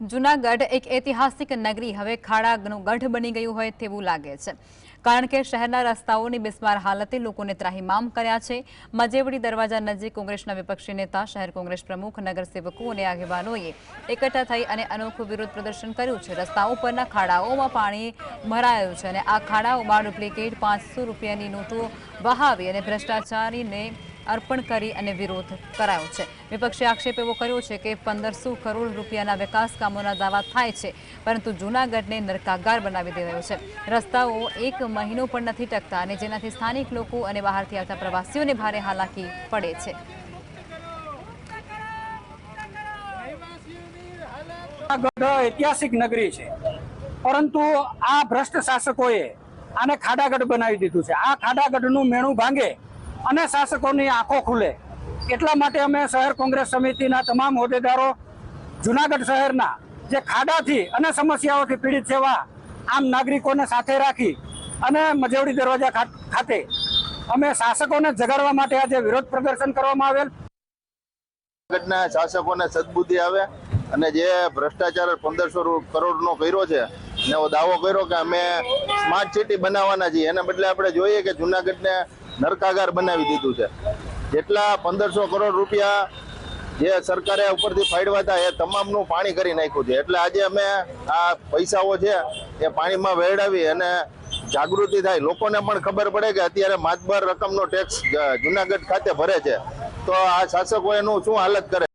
જૂનાગઢ એક ઐતિહાસિક નગરી. હવે ખાડાનું ગઢ બની ગયું હોય તેવું લાગે છે. કારણ કે શહેરના રસ્તાઓની બિસ્માર હાલતે લોકોને ત્રાહિમામ કર્યા છે. મજેવડી દરવાજા નજીક કોંગ્રેસના વિપક્ષી નેતા, શહેર કોંગ્રેસ પ્રમુખ, નગરસેવકો અને આગેવાનોએ એકઠા થઈ અને અનોખું વિરોધ પ્રદર્શન કર્યું છે. રસ્તાઓ પરના ખાડાઓમાં પાણી ભરાયું છે અને આ ખાડાઓમાં ડુપ્લિકેટ પાંચસો રૂપિયાની નોટો વહાવી અને ભ્રષ્ટાચારીને અર્પણ કરી અને વિરોધ કરાયો છે. વિપક્ષે આક્ષેપ એવો કર્યો છે કે પંદરસો કરોડ રૂપિયાના વિકાસ કામોના દાવા થાય છે, પરંતુ જૂનાગઢને નરકાગાર બનાવી દેવાયો છે. રસ્તાઓ એક મહિનો પણ નથી ટકતા અને જેનાથી સ્થાનિક લોકો અને બહારથી આવતા પ્રવાસીઓને ભારે હાલાકી પડે છે. ઐતિહાસિક નગરી છે. પરંતુ આ ભ્રષ્ટ શાસકોએ આને ખાડાગઢ બનાવી દીધું છે. આ ખાડાગઢનું મેણું ભાંગે અને શાસકોની આંખો ખુલે. એટલા માટે અમે શહેર કોંગ્રેસ સમિતિના તમામ હોદ્દેદારો જુનાગઢ શહેરના જે ખાડાથી અને સમસ્યાઓથી પીડિત થવા આમ નાગરિકોને સાથે રાખી અને મજવડી દરવાજા ખાતે અમે શાસકોને જગાડવા માટે આજે વિરોધ પ્રદર્શન કરવામાં આવેલ. જુનાગઢના શાસકોને સદબુદ્ધિ આવે અને જે ભ્રષ્ટાચાર પંદરસો કરોડનો કર્યો છે ને એવો દાવો કર્યો કે અમે સ્માર્ટ સિટી બનાવવાના છીએ. એના બદલે આપણે જોઈએ કે જુનાગઢને નરકાગાર બનાવી દીધું છે. જેટલા પંદરસો કરોડ રૂપિયા જે સરકારે ઉપરથી ફાળવ્યા હતા, એ તમામનું પાણી કરી નાખ્યું છે. એટલે આજે અમે આ પૈસાઓ છે, એ પાણીમાં વેડાવી અને જાગૃતિ થાય. લોકોને પણ ખબર પડે કે અત્યારે માતબર રકમનો ટેક્સ જુનાગઢ ખાતે ભરે છે. તો આ શાસકો એનું શું હાલત કરે?